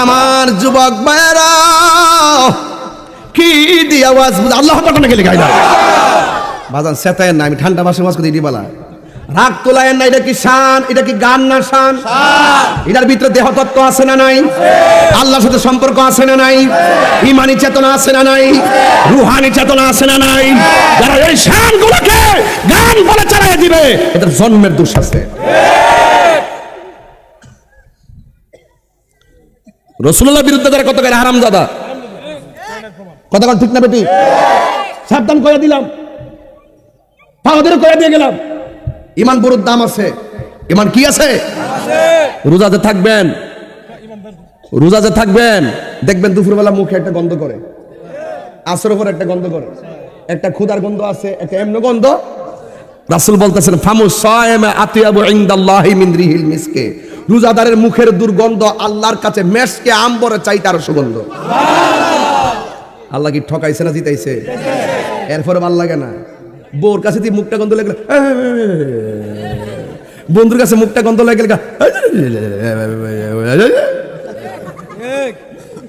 আমার যুবক ভাইয়েরা কি দিয়ে আওয়াজ আল্লাহ পাঠানো গেলে গাইলা বাজান সেতায় না আমি ঠান্ডা মাসে মাস করে ইডি বলা। রাগ তোলায় না এটা কি শান? এটা কি গান না শান? এটার ভিতরে দেহতত্ত্ব আছে না নাই? আল্লাহর সাথে সম্পর্ক আছে না নাই? ইমানি চেতনা আছে না নাই? রুহানি চেতনা আছে না নাই? যারা এই শান গুলোকে গান বলে চালাই দিবে এদের জন্মের দোষ আছে। রসুল্লাহ বিরুদ্ধে যারা কত করে হারাম দাদা কথা ঠিক না বেটি? সাবধান করে দিলাম। করে দিয়ে গেলাম। ইমান বড় দাম আছে। ইমান কি আছে? রোজাতে থাকবেন। রোজাতে থাকবেন। দেখবেন দুপুরবেলা মুখে একটা গন্ধ করে। আসর করে একটা গন্ধ করে। একটা ক্ষুদার গন্ধ আছে, একটা এমন গন্ধ। রাসূল বলতেছেন ফামু সায়েমে আতিয়াবু ইনদাল্লাহি মিন রিহিল মিসকে। রোজাদারের মুখের দুর্গন্ধ আল্লাহর কাছে মেশকে আম্বরে চাইতে আরও সুগন্ধ আল্লাহ কি ঠকাইছে না জিতাইছে এরপরে ভালো লাগে না বউর কাছে তুই মুখটা গন্ধ লাগলে বন্ধুর কাছে মুখটা গন্ধ লাগলে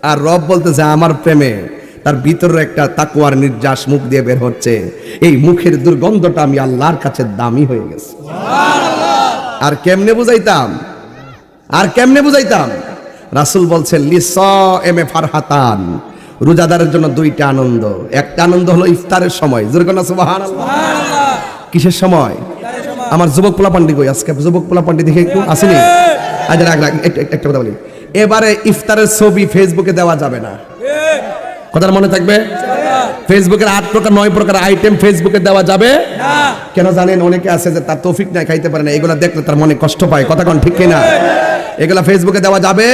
আর রব বলতেছে আমার প্রেমে তার ভিতরে একটা তাকুয়ার নির্যাস মুখ দিয়ে বের হচ্ছে এই মুখের দুর্গন্ধটা আমি আল্লাহর কাছে দামি হয়ে গেছে আর কেমনে বুঝাইতাম আর কেমনে বুঝাইতাম? রাসুল বলছেন লিস এম এ ফারহাতান। রোজাদারের জন্য দুইটা আনন্দ। একটা আনন্দ হলো ইফতারের সময়। যেরকম কিসের সময়? আমার যুবক পোলা পান্ডি কই? আজকে যুবক পোলা পান্ডি দেখে একটু আসেনি? আজ রাখ রাখ একটা একটা কথা বলি। এবারে ইফতারের ছবি ফেসবুকে দেওয়া যাবে না। কথার মনে থাকবে? ফেসবুকের আট প্রকার নয় প্রকার আইটেম ফেসবুকে দেওয়া যাবে? কেন জানেন অনেকে আছে যে তার তৌফিক নাই খাইতে পারে না। এগুলো দেখলে তার মনে কষ্ট পায়। কথা কোন ঠিক কিনা? এগুলা ফেসবুকে দেওয়া যাবে।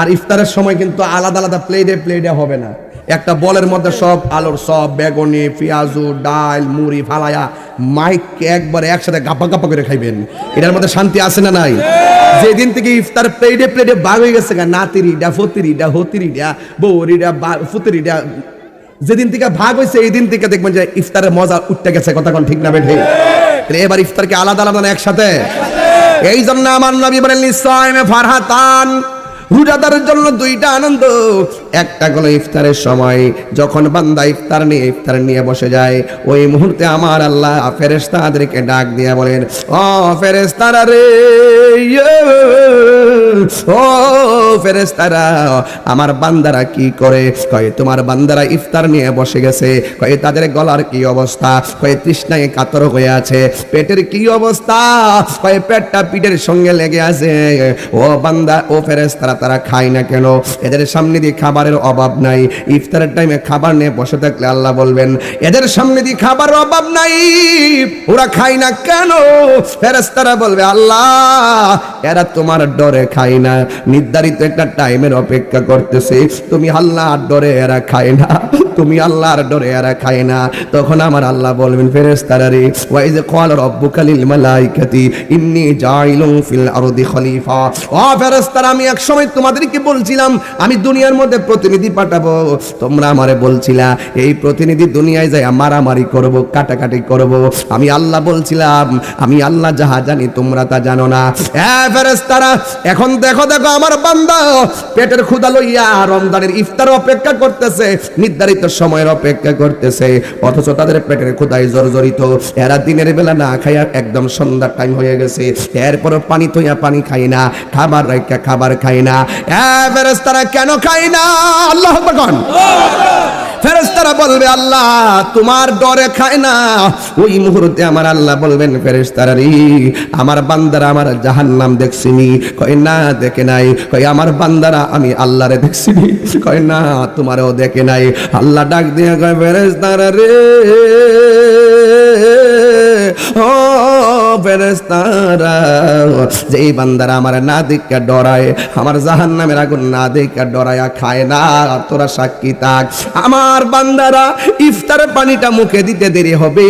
আর ইফতারের সময় কিন্তু আলাদা আলাদা প্লেটে প্লেটে হবে না। একটা বলের মধ্যে সব আলুর সব, বেগুনি, পেঁয়াজু, ডাল, মুড়ি, ফালায়া মাইক একবারে একসাথে গাপা গাপা করে খাইবেন। এটার মধ্যে শান্তি আছে না নাই? যেদিন থেকে ইফতার প্লেটে প্লেটে বাগ হয়ে গেছে গা, নাতিরিডা, ফতিরিডা, হতিরিডা বৌরিডা ফুতিরিডা, যেদিন থেকে ভাগ হয়েছে, এই দিন থেকে দেখবেন যে ইফতারের মজা উঠতে গেছে। কথা কোন ঠিক না বেঠে? এবার ইফতারকে আলাদা আলাদা একসাথে? এই জন্য আমার নবী বলেন নিশ্চয় ফারহাতান। রোজাদারের জন্য দুইটা আনন্দ। একটা হলো ইফতারের সময়, যখন বান্দা ইফতার নিয়ে ইফতার নিয়ে বসে যায়, ওই মুহূর্তে আমার আল্লাহ ফেরেশতাদেরকে ডাক দিয়ে বলেন, ও ফেরেশতারা রে ও ফেরেশতারা, আমার বান্দারা কি করে? কয়, তোমার বান্দারা ইফতার নিয়ে বসে গেছে। কয়, তাদের গলার কি অবস্থা? কয়, তৃষ্ণায় কাতর হয়ে আছে। পেটের কি অবস্থা? কয়, পেটটা পিঠের সঙ্গে লেগে আছে। ও বান্দা, ও ফেরেশতারা, তারা খায় না কেন? এদের সামনে দিয়ে খাবারের অভাব নাই। ইফতারের টাইমে খাবার নিয়ে বসে থাকলে আল্লাহ বলবেন, এদের সামনে দিয়ে খাবার অভাব নাই। ওরা খায় না কেন? ফেরেশতারা বলবে, আল্লাহ এরা তোমার ডরে খায় না। নির্ধারিত একটা টাইমের অপেক্ষা করতেছে, তুমি আল্লাহর ডরে এরা খায় না, তুমি আল্লাহর ডরে এরা খায় না। তখন আমার আল্লাহ বলবেন, ফেরেশতারা রে ওয়াইজ ক্বাল রাব্বুকা লিল মালাইকাতি, ইন্নী জাইলুন ফিল আরদি খলিফা। ও ফেরেশতারা, আমি এক সময় তোমাদেরকে বলছিলাম, আমি দুনিয়ার মধ্যে প্রতিনিধি পাঠাবো। তোমরা আমারে বলছিলা, এই প্রতিনিধি দুনিয়ায় যায় মারামারি করব, কাটাকাটি করব। আমি আল্লাহ বলছিলাম, আমি আল্লাহ যাহা জানি তোমরা তা জানো না। হ্যাঁ ফেরেশতারা, এখন দেখো দেখো আমার বান্দা। পেটের ক্ষুধা লইয়া রমজানের ইফতার অপেক্ষা করতেছে, নির্ধারিত সময়ের অপেক্ষা করতেছে। অথচ তাদের পেটের ক্ষুধায় জর্জরিত। এরা দিনের বেলা না খাইয়া একদম সন্ধ্যার টাইম হয়ে গেছে। এরপর পানি থইয়া পানি খাই না, খাবার রাইকা খাবার খাই না। হ্যাঁ ফেরেশতারা, কেন খাই না? আল্লাহ কন ফেরেশতারা বলবে, আল্লাহ, তোমার ডরে খায় না। ওই মুহূর্তে আমার আল্লাহ বলবেন ফেরেস্তারা রে আমার বান্দারা আমার জাহান জাহান্নাম দেখছিনি। কয়, না, দেখে নাই। কয়, আমার বান্দারা আমি আল্লাহরে দেখছিনি। কয়, না, তোমারও দেখে নাই। আল্লাহ ডাক দিয়ে কয় ফেরেস্তারা রে যেই বান্দারা আমার না ডরায়, আমার জাহান্নামের আগুন না ডরায়া খায় না, তোরা সাক্ষী থাক। আমার বান্দারা ইফতারের পানিটা মুখে দিতে দেরি হবে।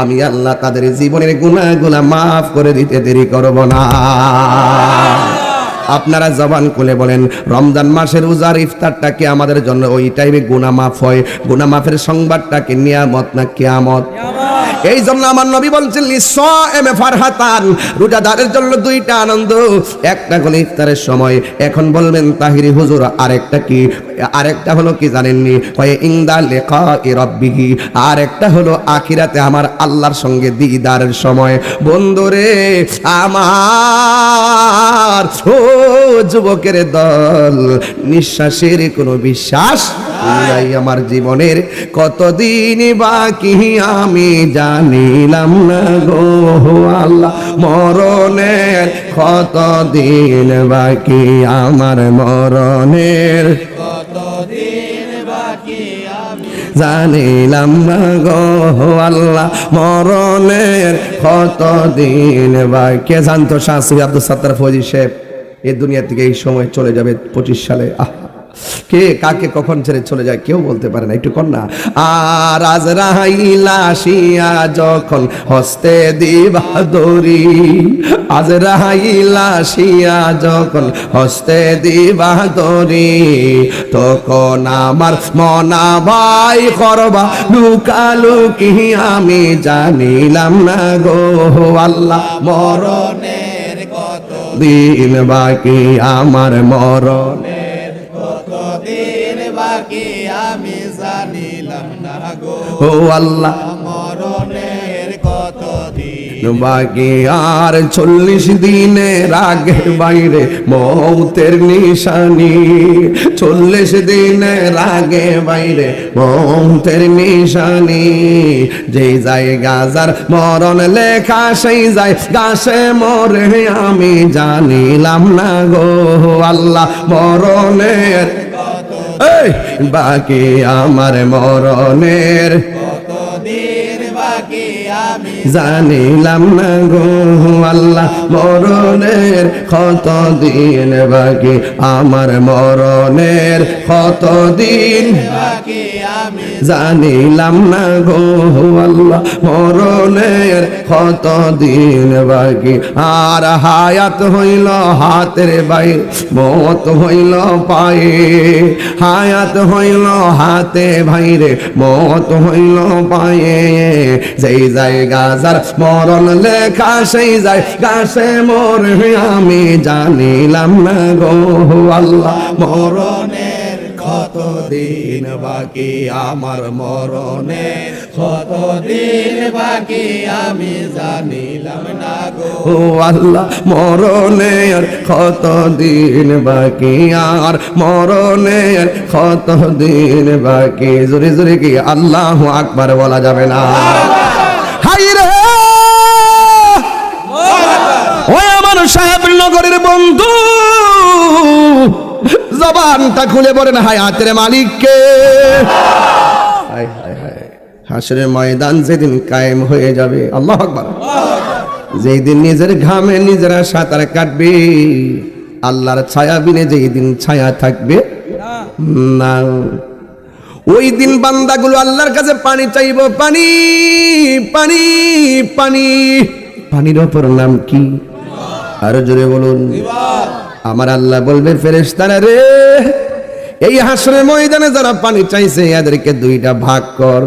আমি আল্লাহ তাদের জীবনের গুনাহগুলা মাফ করে দিতে দেরি করব না। আপনারা জবান খুলে বলেন, রমজান মাসের উজার ইফতারটাকে আমাদের জন্য ওই টাইমে গুনাহ মাফ হয়? গুনাহ মাফের সংবাদটাকে নিয়ামত না কিয়ামত? এই জন্য আমার নবী বলছেন এমে ফারহাতান। রোজাদারের জন্য দুইটা আনন্দ, একটা হলো ইফতারের সময়। এখন বলবেন, তাহিরি হুজুর, আরেকটা কি? আরেকটা হলো কি জানেননি? হয় ইংদা লেখা এ রব্বিহি। আর একটা হলো, আখিরাতে আমার আল্লাহর সঙ্গে দিদারের সময়। বন্ধুরে, আমার ও যুবকের দল, নিঃশ্বাসের কোনো বিশ্বাস নাই আমার জীবনের কতদিন বাকি আমি জানিলাম না গো আল্লাহ। মরণের কতদিন বাকি আমার মরণের? জানিলাম না গো আল্লাহ। মরণের কতদিন বাকি? কে জানতো শাস্ত্রী আব্দুল সত্তার ফৌজি সাহেব, এই দুনিয়া থেকে এই সময় চলে যাবে পঁচিশ সালে। আহ। কে, কাকে কখন ছেড়ে চলে যায় কেউ বলতে পারে না, একটু কন্যা। আর আজ রাহাইলা শিয়া যখন হস্তে দিবা দরি আজ রাহাইলা শিয়া যখন হস্তে দিবা দরি তখন আমার মনা ভাই করবা লুকালুকি আমি জানিলাম না গো। আল্লাহ, মরণের কত দিন বাকি, আমার মরণের কতদিন বাকি আমি জানিলাম না গো। ও আল্লাহ। মরণের কতদিন বাকি আর চল্লিশ দিনের আগের বাইরে মৌতের নিশানি। চল্লিশ দিনের আগে বাইরে মৌতের নিশানি। যে যায় গাজার মরণ লেখা সেই যায় গাছে মরে আমি জানিলাম না গো। আল্লাহ মরণের বাকি আমার মরণের কতদিন জানিলাম না গো আল্লাহ মরণের কত দিন বাকি? আমার মরণের কত দিন জানিলাম না গো আল্লাহ মরণের কত দিন বাকি? আর হায়াত হইল হাতের বাই মত হইল পায়ে। হায়াত হইল হাতে ভাইরে মত হইল পায়ে। যেই জায়গা যার মরণ লেখা, সেই যায় গাছে মর আমি জানিলাম না গো আল্লাহ। মরণের কতদিন বাকি? আমার মরণের কতদিন বাকি? আমি জানিলাম না গো ও আল্লাহ। মরণের কত দিন বাকি? আর মরণের কত দিন বাকি? জোরে জোরে কি আল্লাহ আকবার বলা যাবে না। নগরের বন্ধু। জবানটা খুলে বলেন হায়াতের মালিককে। হাসরের ময়দান যেদিন কায়েম হয়ে যাবে, আল্লাহ আকবার। যেই দিন নিজের ঘামে নিজেরা সাঁতার কাটবে, আল্লাহর ছায়া বিনে যেই দিন ছায়া থাকবে, না। ওই দিন বান্দাগুলো আল্লাহর কাছে পানি চাইব, পানি পানি পানি। পানির অপর নাম কি? আরও জোরে বলুন। আমার আল্লাহ বলবে ফেরেশতারা রে, এই হাসরের ময়দানে যারা পানি চাইছে, এদেরকে দুইটা ভাগ কর।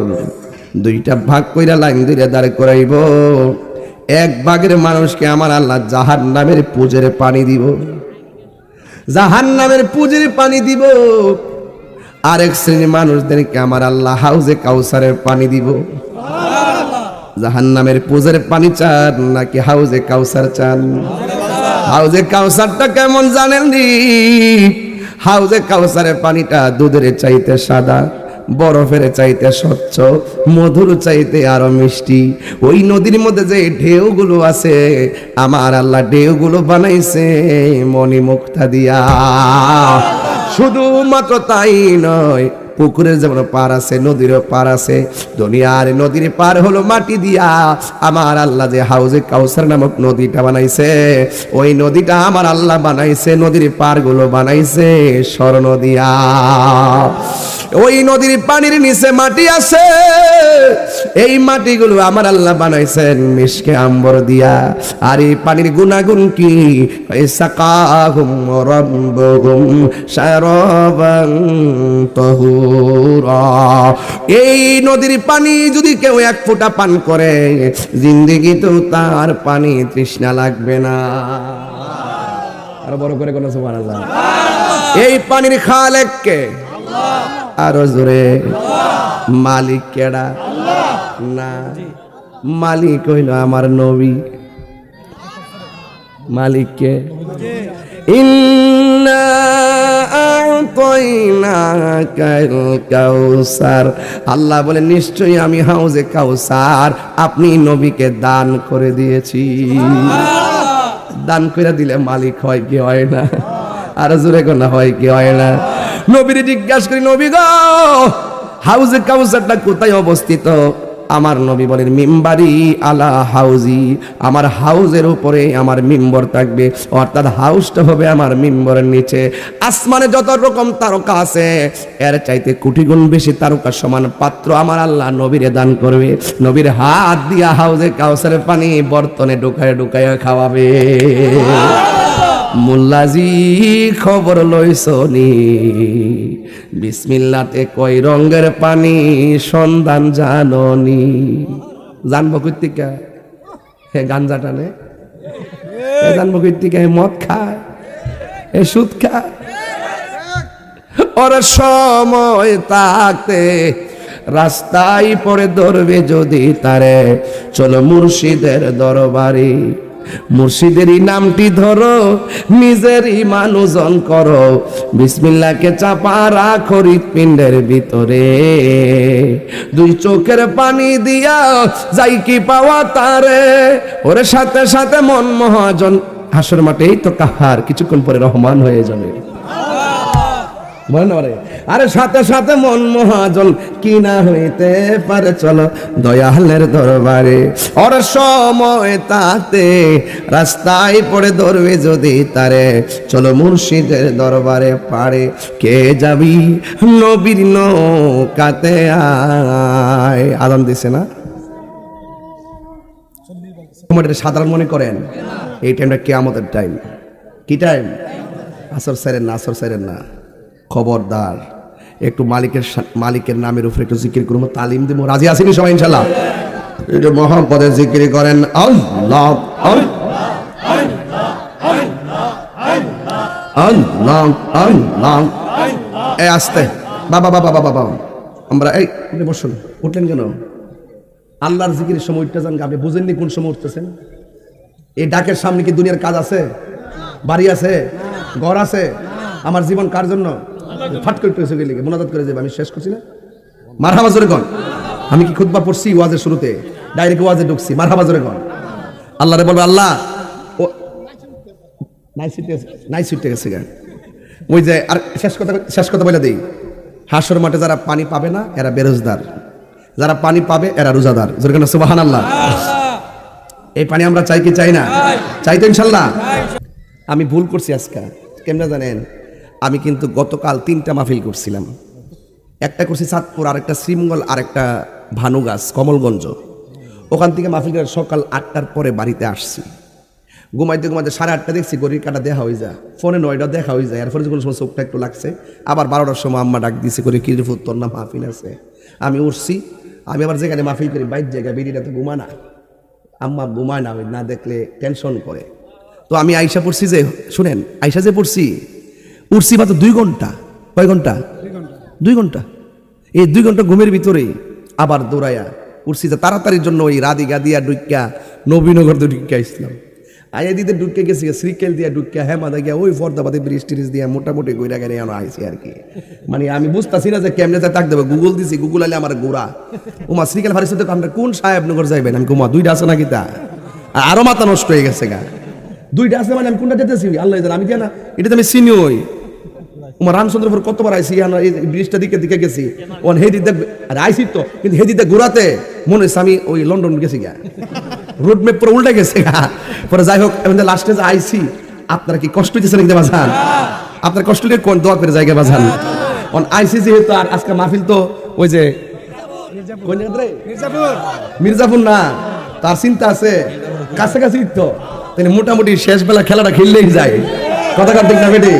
দুইটা ভাগ কইরা লাইন দুইটা দাঁড় করাইব। এক ভাগের মানুষকে আমার আল্লাহ জাহান নামের পুজের পানি দিব। জাহান নামের পুজের পানি দিব। আরেক শ্রেণির মানুষদেরকে আমার আল্লাহ হাউজে কাউসারের পানি দিব। জাহান নামের পুজের পানি চান নাকি হাউজে কাউসার চান? হাউজে কাউসারটা কেমন জানেন নি? হাউজে কাউসারের পানিটা দুধের চাইতে সাদা, বরফের চাইতে স্বচ্ছ, মধুর চাইতে আরও মিষ্টি। ওই নদীর মধ্যে যে ঢেউগুলো আছে, আমার আল্লাহ ঢেউগুলো বানাইছে মণি মুক্তা দিয়া। শুধুমাত্র তাই নয় পুকুরের যেমন পার আছে, নদীরও পার আছে, দুনিয়ার নদীর পার হলো মাটি দিয়া। আমার আল্লাহ যে হাউজে কাউসার নামক নদীটা বানাইছে, ওই নদীটা আমার আল্লাহ বানাইছে, নদীর পারগুলো বানাইছে স্বর্ণ দিয়া। ওই নদীর পানির নিচে মাটি আছে। এই মাটিগুলো আমার আল্লাহ বানাইছেন মিশকে আম্বর দিয়া। আর এই পানির গুণাগুণ কি? এই নদীর পানি যদি কেউ এক ফোঁটা পান করে জিন্দিগিতেও তার পানি তৃষ্ণা লাগবে না। আরও বড় করে কোন সুবহানাল্লাহ। এই পানির খালেক কে? আরও জোরে। মালিক কেডা? না। মালিক হইল আমার নবী। মালিক কে? আল্লাহ বলে, নিশ্চয়ই আমি হাউজে কাউসার। আপনি নবীকে দান করে দিয়েছি। দান করে দিলে মালিক হয় কি হয় না? আর জোরে কোনা হয় কি হয় না? নবীর জিজ্ঞাসা করি, নবী গো, হাউজে কাউসারটা কোথায় অবস্থিত? আমার নবী বলেন, মিম্বারি আলা হাউজি, আমার হাউজের উপরে আমার মিম্বর থাকবে। অর্থাৎ হাউসটা হবে আমার মিম্বরের নিচে। আসমানে যত রকম তারকা আছে, এর চাইতে কোটি গুণ বেশি তারকা সমান পাত্র আমার আল্লাহ নবীরে দান করবে। নবীর হাত দিয়া হাউজে কাউসারের পানি বর্তনে ঢুকায় ঢুকায় খাওয়াবে। মুল্লাজি খবর লইছনি বিসমিল্লাতে কয় রঙের পানি, সন্ধান জাননি। জানব কর্তিকা হে গাঞ্জা টানে হে জানব কর্তিকা হে মদ খায়, হে সুদ খায়। ওর সময় থাকতে রাস্তায় পরে ধরবে যদি তারে। চলো মুর্শিদের দরবারে। মুর্শিদেরই নামটি ধরো, নিজেরই মানুষজন করো। বিসমিল্লাকে চাপা রাখো হৃৎপিণ্ডের ভিতরে। দুই চোখের পানি দিয়া যাই কি পাওয়া তারে। ওরে সাথে সাথে মন মহাজন, হাসর মাঠেই তো কাহার, কিছুক্ষণ পরে রহমান হয়ে যাবে। বলেন না আরে সাথে সাথে মন মহাজন কি না হইতে পারে, চলো দয়ালের দরবারে। ওর সময় তাতে রাস্তায় পড়ে ধরবে যদি তারে। চলো মুর্শিদের দরবারে পারে, কে যাবি নবীর নৌকাতে আয়। আদান দিছে না? সাধারণ মনে করেন, এই টাইমটা কেয়ামতের টাইম কি টাইম আসর সাইরেন না, আসর সাইরেন না। খবরদার। একটু মালিকের মালিকের নামের উপরে একটু জিকির করব তালিম দেবো। রাজি আসেনি সবাই ইনশাল্লাহ একটু মহব্বতে জিকির করেন আসতে। বাবা বাবা বাবা বাবা। আমরা এই বসুন। উঠলেন কেন? আল্লাহর জিকিরের সময় উঠতে যান আপনি বুঝেননি কোন সময় উঠতেছেন? এই ডাকের সামনে কি দুনিয়ার কাজ আছে? বাড়ি আছে? ঘর আছে? আমার জীবন কার জন্য? ফাট করে পেয়েছে গেলে মোনাজাত করে যাবে আমি শেষ করছি না? মারহাবা জোরে গন আমি কি খুতবা পড়ছি ওয়াজের শুরুতে? ডাইরেক্ট ওয়াজে ঢুকছি। মারহাবা জোরে গন আল্লাহরে বলবে আল্লাহ নাই গেছে গা। ওই যে আর শেষ কথা শেষ কথা বলে দেই। হাসর মাঠে যারা পানি পাবে না এরা বেরোজদার যারা পানি পাবে এরা রোজাদার। যেরকম সুবাহান আল্লাহ এই পানি আমরা চাই কি চাই না? চাই। তো ইনশাল্লাহ। আমি ভুল করছি আজকে। কেমনে জানেন? আমি কিন্তু গতকাল তিনটা মাহফিল করছিলাম। একটা করছি চাঁদপুর, আরেকটা শ্রীমঙ্গল আর আরেকটা ভানুগাছ, কমলগঞ্জ। ওখান থেকে মাহফিল করে সকাল আটটার পরে বাড়িতে আসছি। ঘুমাইতে ঘুমাইতে সাড়ে আটটা দেখছি গরির কাটা দেখা হয়ে যায়। ফোনে নয়টা দেখা হয়ে যায় এরপরে যখন সময় চোখটা একটু লাগছে। আবার বারোটার সময় আম্মা ডাক দিছে করে, কি রিফুত তোর না মাহফিল আছে? আমি উঠছি, আমি আবার যেখানে মাহফিল করি, বাইর জায়গায় বেরিয়ে তো ঘুমা না। আম্মা ঘুমায় না না দেখলে টেনশন করে। তো আমি আইসা পড়ছি যে, শুনেন, আইসা যে পড়ছি উঠছি মাত্র দুই ঘণ্টা। কয় ঘণ্টা? দুই ঘণ্টা। এই দুই ঘণ্টা ঘুমের ভিতরে আবার দৌড়াইয়া উঠছি তাড়াতাড়ির জন্য ওই রাদি গাদিয়া ডুইকা নবীনগর ডুইকা ইসলাম আইয়া দিতে ঢুকে গেছি শ্রীকেল দিয়া ঢুকিয়া হ্যাঁ মাদা গিয়া, ওই ফর্দাবাদে ব্রিজ টিরিজ দিয়া মোটামুটি গইরা গেলে এনে আইসি আর কি। মানে আমি বুঝতাছি না যে কেমনে যা তাক দেবে গুগল দিছি গুগল আলে আমার গোড়া ওমা, শ্রীকেল ফারিস তো আমরা কোন সাহেবনগর যাইবেন? আমি কুমা দুইটা আছে নাকি তা? আর মাথা নষ্ট হয়ে গেছে গা। দুইটা আছে মানে আমি কোনটা যেতেছি? আল্লাহ আমি জানা এটা তো আমি চিনি ওই। তোমার রামচন্দ্রপুর কতবার আইসি? এই ব্রিজটা দিকে দিকে গেছি। ওন হে দিতে আর আইসি তো কিন্তু হে দিতে ঘোরাতে মনে হচ্ছে আমি ওই লন্ডন গেছি গা রোড ম্যাপ পুরো উল্টে গেছে গা। পরে যাই হোক এখন লাস্টে যে আইসি আপনারা কি কষ্ট দিচ্ছেন নাকি বাজান? আপনার কষ্ট দিয়ে কোন দোয়া করে জায়গা বাজান? অন আইসিসি যেহেতু আর আজকে মাহফিল তো ওই যে? মির্জাপুর। না তার চিন্তা আছে। কাছাকাছি তো তিনি মোটামুটি শেষ বেলা খেলাটা খেললেই যায়। কথা কার্তিক না বেটি?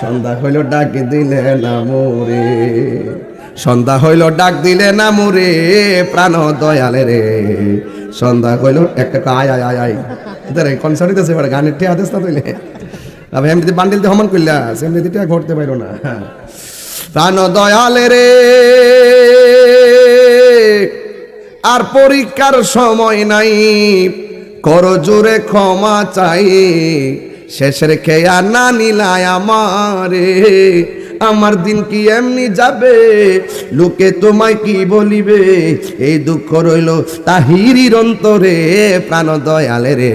সন্ধ্যা হইল ডাক দিলে না মোরে। সন্ধ্যা হইল ডাক দিলে না মোরে, প্রাণ দয়ালে রে। সন্ধ্যা হইল একটা আয় আয় আয় আয়। এদের কনসার্ট দিতেছে এবার, গানের ঠে আদেশ না আমি এমনিতে বান্ডিল দিয়ে হমান করলা এমনিতে টিয়া ঘটতে পারো না। প্রাণ দয়ালে রে। আর পরীক্ষার সময় নাই, কর জোরে ক্ষমা চাই। শেষের খেয়া না নিলায় আমারে। আমার দিন কি এমনি যাবে? লোকে তোমায় কি বলিবে? এই দুঃখ রইল তাহিরির অন্তরে প্রাণ দয়ালে রে।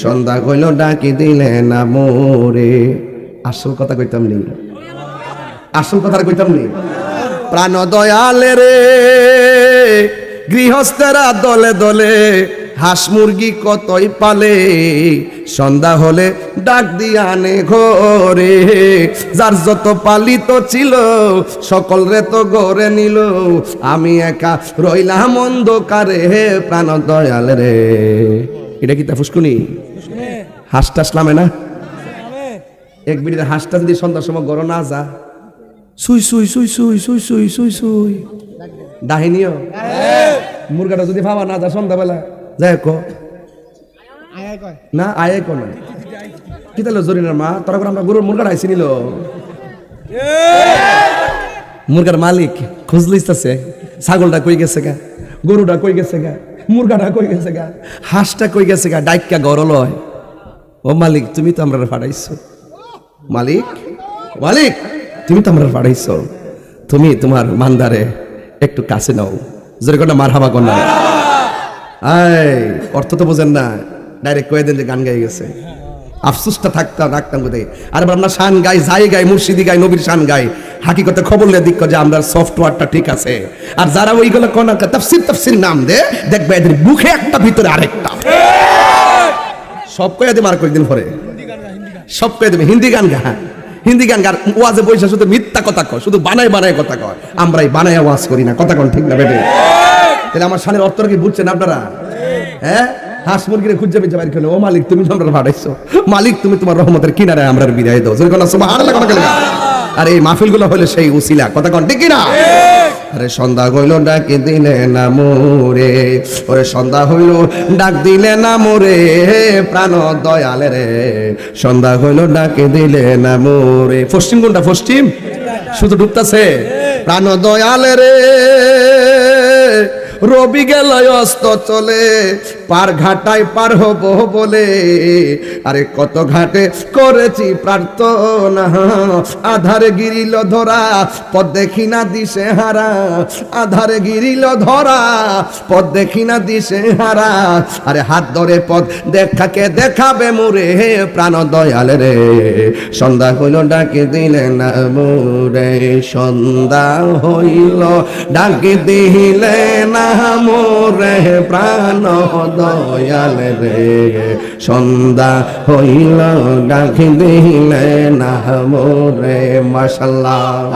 সন্ধ্যা কইল ডাকি দিলে না মোরে। আসল কথা কইতাম নি আসল কথা কইতাম নি প্রাণ দয়ালে রে। গৃহস্থেরা দলে দলে হাঁস মুরগি কতই পালে? সন্ধ্যা হলে ডাক দিয়া আনে ঘরে। যার যত পালিত ছিল, সকল রে তো গড়ে নিল। আমি একা রইলাম অন্ধকারে প্রাণ দয়াল রে। এটা কি তা ফুসকুনি? হাঁস টাস নামে না? এক বিড়িতে হাঁসটা যদি সন্ধ্যার সময় গড় না যা। সুই সুই সুই সুই সুই সুই সুই সুই। ডাহিনিও মুরগাটা যদি ভাবা না যা সন্ধ্যাবেলা যাই কো। না আয় কো না কি তাহলে জরিনার মা? তোরা করে আমরা গরুর মুরগাটা আইসি নিল। মুরগার মালিক খুঁজলিস আছে ছাগলটা কই গেছে গা? গরুটা কই গেছে গা? মুরগাটা কই গেছে গা? হাঁসটা কই গেছে গা? ডাইকা গরল হয়। ও মালিক তুমি তো আমরা পাঠাইছো মালিক? মালিক তুমি তো আমরা পাঠাইছো তুমি তোমার মান্দারে একটু কাছে নাও। কোনটা মার হাবা আয়, অর্থ তো বোঝেন না। ডাইরেক্ট কয়ে দেন যে গান গাই গেছে। আফসুসটা থাকতাম রাখতাম কোথায় আর আমরা শান গাই, যাই গাই, মুর্শিদি গাই, নবীর শান গাই। হাকিকতে খবর লে দিক যে আমরা সফটওয়্যারটা ঠিক আছে। আর যারা ওইগুলো কোন তাফসির তাফসির নাম দে, দেখবে এদের মুখে একটা, ভিতরে আরেকটা। সব কয়ে দেবে আর কয়েকদিন পরে। সব কয়ে দেবে হিন্দি গান গা হিন্দি গান গান ওয়াজে বৈশা শুধু মিথ্যা কথা কয়, শুধু বানায় বানায় কথা কয়। আমরাই বানায় ওয়াজ করি না, কথা কন ঠিক না বেটে? তাহলে আমার শানের অর্থটা কি বুঝছেন আপনারা? হ্যাঁ? হাঁস মুরগির খুঁজে পেয়েছে বাইর খেলো ও মালিক, তুমি আমরা ভাড়াইছো মালিক, তুমি তোমার রহমতের কিনারে আমরা বিদায় দাও। যেরকম সুবহানাল্লাহ, কথা আর এই মাহফিলগুলো হলে সেই উসিলা। কথা কন ঠিক কিনা? আরে সন্ধ্যা হইল ডাক দিলে না মোরে। ওরে সন্ধ্যা হইল ডাক দিলে না মোরে। প্রাণ দয়ালে রে। সন্ধ্যা হইল ডাক দিলে না মোরে। পশ্চিম কোনটা পশ্চিম শুধু ডুবতাছে? প্রাণ দয়ালে রে। রবি গেল অস্ত চলে। পার ঘাটায় পার হব বলে। আরে কত ঘাটে করেছি প্রার্থনা। আধারে গিরিল ধরা, পদ দেখি না দিশে হারা। আধারে গিরিল ধরা, পদ দেখি না দিশে হারা। আরে হাত ধরে পদ দেখাকে দেখাবে মুরে, প্রাণ দয়াল রে। সন্ধ্যা হইল, ডাকে দিলে না মুরে। সন্ধ্যা হইল, ডাকে দিলে না মোরে, প্রাণ দয়াল রে। সন্ধ্যা হইল ডাকি দিলে না মোরে মাসাল্লাহ